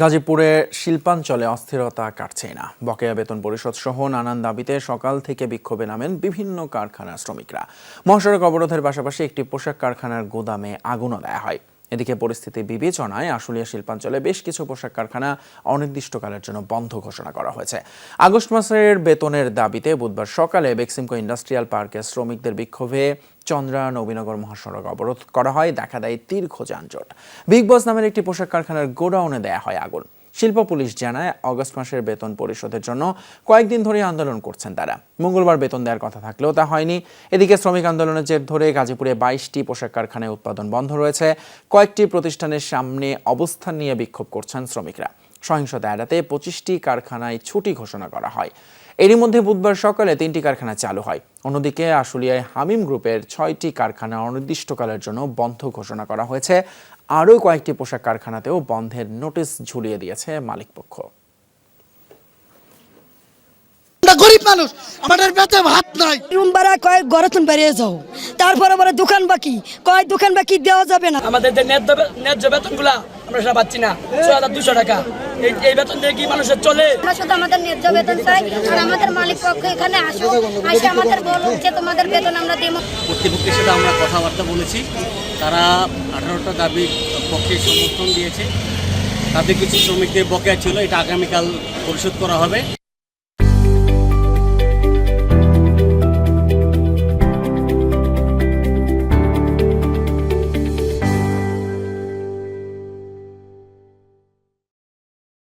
গাজীপুরে শিল্পাঞ্চলে অস্থিরতা কাটছে না। বকেয়া বেতন পরিষদ সহ নানান দাবিতে সকাল থেকে বিক্ষোভে নামেন বিভিন্ন কারখানার শ্রমিকরা। মহাসড়ক অবরোধের পাশাপাশি একটি পোশাক কারখানার গোদামে আগুনও দেয়া হয়। এদিকে পরিস্থিতি বিবেচনায় আশুলিয়া শিল্পাঞ্চলে বেশ কিছু পোশাক কারখানা অনির্দিষ্টকালের জন্য বন্ধ ঘোষণা করা হয়েছে। আগস্ট মাসের বেতনের দাবিতে বুধবার সকালে বেক্সিমকো ইন্ডাস্ট্রিয়াল পার্কে শ্রমিকদের বিক্ষোভে চন্দ্রা নবীনগর মহাসড়ক অবরোধ করা হয়। দেখা দেয় দীর্ঘ যানজট বিগ বস নামের একটি পোশাক কারখানার গোডাউনে দেয়া হয় আগুন। শিল্প পুলিশ জানায়, অগস্ট মাসের বেতন পরিশোধের জন্য কয়েকদিন ধরে আন্দোলন করছেন তারা। মঙ্গলবার বেতন দেওয়ার কথা থাকলেও তা হয়নি। এদিকে শ্রমিক আন্দোলনের জের ধরে গাজীপুরে বাইশটি পোশাক কারখানায় উৎপাদন বন্ধ রয়েছে। কয়েকটি প্রতিষ্ঠানের সামনে অবস্থান নিয়ে বিক্ষোভ করছেন শ্রমিকরা। সহিংসতা এড়াতে পঁচিশটি কারখানায় ছুটি ঘোষণা করা হয়। এরই মধ্যে বুধবার সকালে তিনটি কারখানা চালু হয়। অন্যদিকে আশুলিয়ায় হামিম গ্রুপের ছয়টি কারখানা অনির্দিষ্টকালের জন্য বন্ধ ঘোষণা করা হয়েছে। আরও কয়েকটি পোশাক কারখানাতেও বন্ধের নোটিশ ঝুলিয়ে দিয়েছে মালিকপক্ষ। গরিব মানুষ আমাদের পেটে ভাত নাই। রুম ভাড়া কয় ঘরে বেরিয়ে যাও। তারপরে আবার দোকান বাকি কয় দোকান বাকি দেওয়া যাবে না। আমাদের যে ন্যায্য ন্যায্য বেতনগুলা আমরা সেটা পাচ্ছি না। ছয় হাজার দুশো টাকা। এই বেতন দিয়ে কি মানুষের চলে? আমরা শুধু আমাদের ন্যায্য বেতন চাই আর আমাদের মালিক পক্ষ এখানে আসুক আসে আমাদের বলুক যে তোমাদের বেতন আমরা দেবো। কর্তৃপক্ষের সাথে আমরা কথাবার্তা বলেছি। তারা আঠারোটা দাবি পক্ষে সমর্থন দিয়েছে। তাদের কিছু শ্রমিকদের বকেয়া ছিল এটা আগামীকাল পরিশোধ করা হবে।